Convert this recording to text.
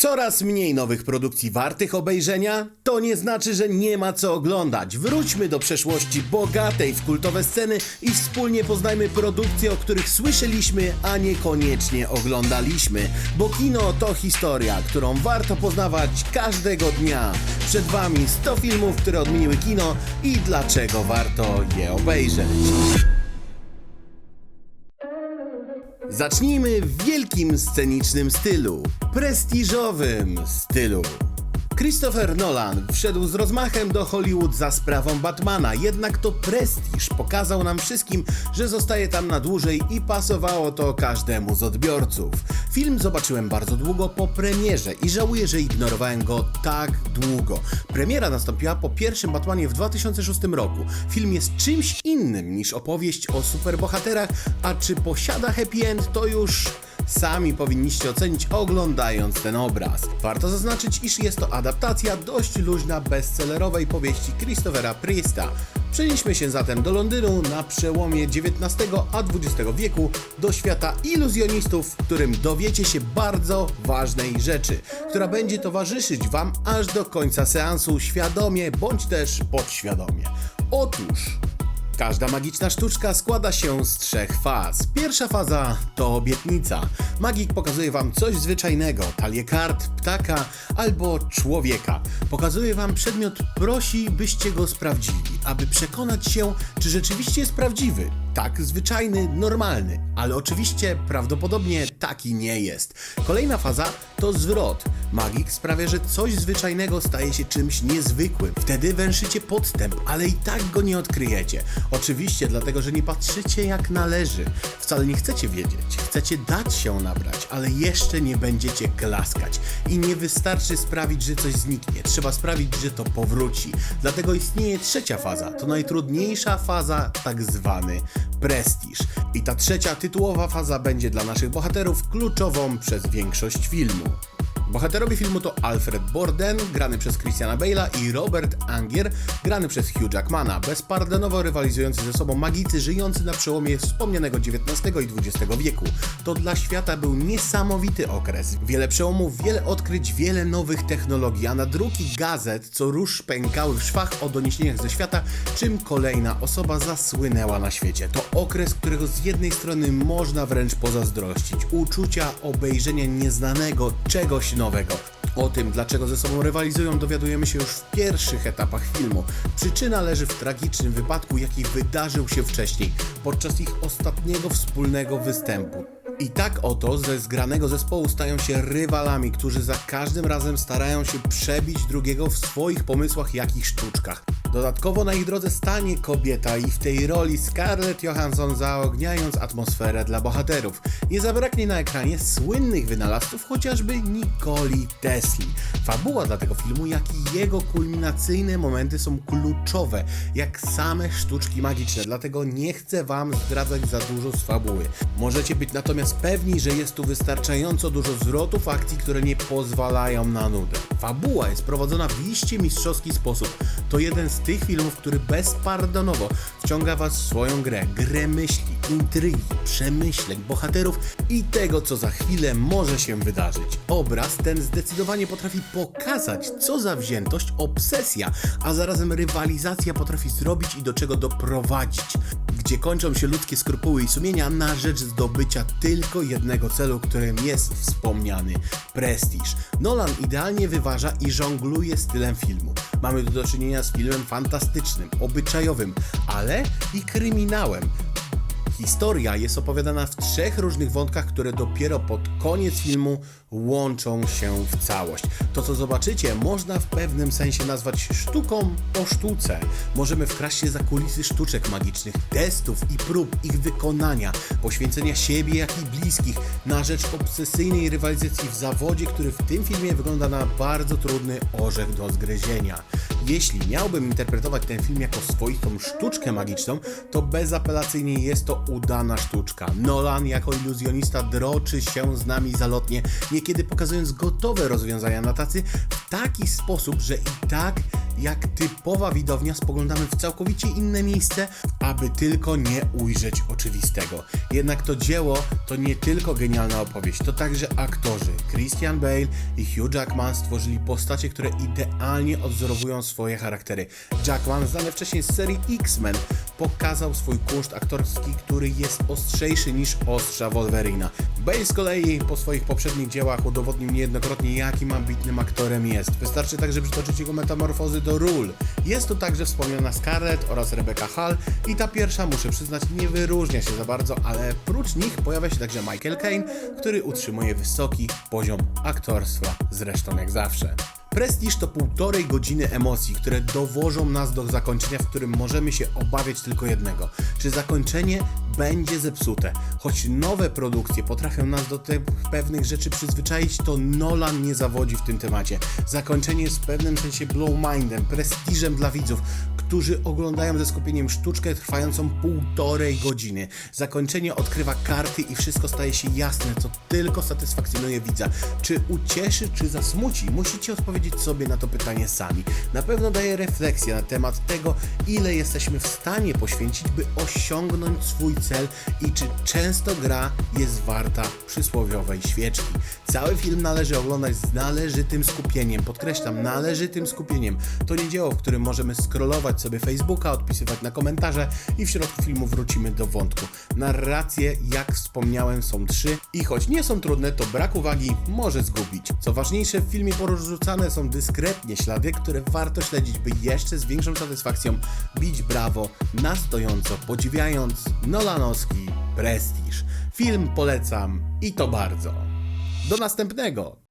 Coraz mniej nowych produkcji wartych obejrzenia? To nie znaczy, że nie ma co oglądać. Wróćmy do przeszłości bogatej w kultowe sceny i wspólnie poznajmy produkcje, o których słyszeliśmy, a niekoniecznie oglądaliśmy. Bo kino to historia, którą warto poznawać każdego dnia. Przed Wami 100 filmów, które odmieniły kino i dlaczego warto je obejrzeć. Zacznijmy w wielkim scenicznym stylu, prestiżowym stylu. Christopher Nolan wszedł z rozmachem do Hollywood za sprawą Batmana, jednak to prestiż pokazał nam wszystkim, że zostaje tam na dłużej i pasowało to każdemu z odbiorców. Film zobaczyłem bardzo długo po premierze i żałuję, że ignorowałem go tak długo. Premiera nastąpiła po pierwszym Batmanie w 2006 roku. Film jest czymś innym niż opowieść o superbohaterach, a czy posiada happy end to już Sami powinniście ocenić oglądając ten obraz. Warto zaznaczyć, iż jest to adaptacja dość luźna bestsellerowej powieści Christophera Priesta. Przenieśmy się zatem do Londynu na przełomie XIX a XX wieku do świata iluzjonistów, w którym dowiecie się bardzo ważnej rzeczy, która będzie towarzyszyć Wam aż do końca seansu świadomie bądź też podświadomie. Otóż Każda magiczna sztuczka składa się z trzech faz. Pierwsza faza to obietnica. Magik pokazuje wam coś zwyczajnego, talię kart, ptaka albo człowieka. Pokazuje wam przedmiot, prosi byście go sprawdzili, aby przekonać się, czy rzeczywiście jest prawdziwy. Tak, zwyczajny, normalny, ale oczywiście prawdopodobnie taki nie jest. Kolejna faza to zwrot. Magik sprawia, że coś zwyczajnego staje się czymś niezwykłym. Wtedy węszycie podstęp, ale i tak go nie odkryjecie. Oczywiście dlatego, że nie patrzycie jak należy. Wcale nie chcecie wiedzieć. Chcecie dać się nabrać, ale jeszcze nie będziecie klaskać. I nie wystarczy sprawić, że coś zniknie. Trzeba sprawić, że to powróci. Dlatego istnieje trzecia faza. To najtrudniejsza faza, tak zwany prestiż. I ta trzecia tytułowa faza będzie dla naszych bohaterów kluczową przez większość filmu. Bohaterowie filmu to Alfred Borden, grany przez Christiana Bale'a i Robert Angier, grany przez Hugh Jackmana, bezpardonowo rywalizujący ze sobą magicy żyjący na przełomie wspomnianego XIX i XX wieku. To dla świata był niesamowity okres. Wiele przełomów, wiele odkryć, wiele nowych technologii, a na druki gazet co róż pękały w szwach o doniesieniach ze świata, czym kolejna osoba zasłynęła na świecie. To okres, którego z jednej strony można wręcz pozazdrościć. Uczucia obejrzenia nieznanego czegoś nowego. O tym, dlaczego ze sobą rywalizują, dowiadujemy się już w pierwszych etapach filmu. Przyczyna leży w tragicznym wypadku, jaki wydarzył się wcześniej, podczas ich ostatniego wspólnego występu. I tak oto ze zgranego zespołu stają się rywalami, którzy za każdym razem starają się przebić drugiego w swoich pomysłach, jak i sztuczkach. Dodatkowo na ich drodze stanie kobieta i w tej roli Scarlett Johansson zaogniając atmosferę dla bohaterów. Nie zabraknie na ekranie słynnych wynalazców, chociażby Nikoli Tesli. Fabuła dla tego filmu, jak i jego kulminacyjne momenty są kluczowe, jak same sztuczki magiczne, dlatego nie chcę wam zdradzać za dużo z fabuły. Możecie być natomiast pewni, że jest tu wystarczająco dużo zwrotów akcji, które nie pozwalają na nudę. Fabuła jest prowadzona w iście mistrzowski sposób. To jeden z tych filmów, który bezpardonowo wciąga was w swoją grę. Grę myśli, intrygi, przemyśleń, bohaterów i tego, co za chwilę może się wydarzyć. Obraz ten zdecydowanie potrafi pokazać, co za wziętość, obsesja, a zarazem rywalizacja potrafi zrobić i do czego doprowadzić gdzie kończą się ludzkie skrupuły i sumienia na rzecz zdobycia tylko jednego celu, którym jest wspomniany prestiż. Nolan idealnie wyważa i żongluje stylem filmu. Mamy tu do czynienia z filmem fantastycznym, obyczajowym, ale i kryminałem. Historia jest opowiadana w trzech różnych wątkach, które dopiero pod koniec filmu łączą się w całość. To, co zobaczycie, można w pewnym sensie nazwać sztuką o sztuce. Możemy wkraść się za kulisy sztuczek magicznych, testów i prób ich wykonania, poświęcenia siebie, jak i bliskich na rzecz obsesyjnej rywalizacji w zawodzie, który w tym filmie wygląda na bardzo trudny orzech do zgryzienia. Jeśli miałbym interpretować ten film jako swoistą sztuczkę magiczną, to bezapelacyjnie jest to udana sztuczka. Nolan jako iluzjonista droczy się z nami zalotnie, niekiedy pokazując gotowe rozwiązania na tacy w taki sposób, że i tak jak typowa widownia spoglądamy w całkowicie inne miejsce, aby tylko nie ujrzeć oczywistego. Jednak to dzieło to nie tylko genialna opowieść, to także aktorzy. Christian Bale i Hugh Jackman stworzyli postacie, które idealnie odwzorowują swoje charaktery. Jackman, znany wcześniej z serii X-Men, pokazał swój kunszt aktorski, który jest ostrzejszy niż ostrza Wolverina. Bale z kolei po swoich poprzednich dziełach udowodnił niejednokrotnie, jakim ambitnym aktorem jest. Wystarczy także przytoczyć jego metamorfozy do ról. Jest tu także wspomniana Scarlett oraz Rebecca Hall i ta pierwsza, muszę przyznać, nie wyróżnia się za bardzo, ale prócz nich pojawia się także Michael Caine, który utrzymuje wysoki poziom aktorstwa, zresztą jak zawsze. Prestiż to półtorej godziny emocji, które dowożą nas do zakończenia, w którym możemy się obawiać tylko jednego. Czy zakończenie będzie zepsute? Choć nowe produkcje potrafią nas do tych pewnych rzeczy przyzwyczaić, to Nolan nie zawodzi w tym temacie. Zakończenie jest w pewnym sensie blow mindem, prestiżem dla widzów, którzy oglądają ze skupieniem sztuczkę trwającą półtorej godziny. Zakończenie odkrywa karty i wszystko staje się jasne, co tylko satysfakcjonuje widza. Czy ucieszy, czy zasmuci? Musicie odpowiedzieć sobie na to pytanie sami. Na pewno daje refleksję na temat tego, ile jesteśmy w stanie poświęcić, by osiągnąć swój cel i czy często gra jest warta przysłowiowej świeczki. Cały film należy oglądać z należytym skupieniem. Podkreślam, należytym skupieniem. To nie dzieło, w którym możemy sobie Facebooka, odpisywać na komentarze i w środku filmu wrócimy do wątku. Narracje, jak wspomniałem, są trzy i choć nie są trudne, to brak uwagi może zgubić. Co ważniejsze, w filmie porzucane są dyskretnie ślady, które warto śledzić, by jeszcze z większą satysfakcją bić brawo na stojąco, podziwiając Nolanowski prestiż. Film polecam i to bardzo. Do następnego!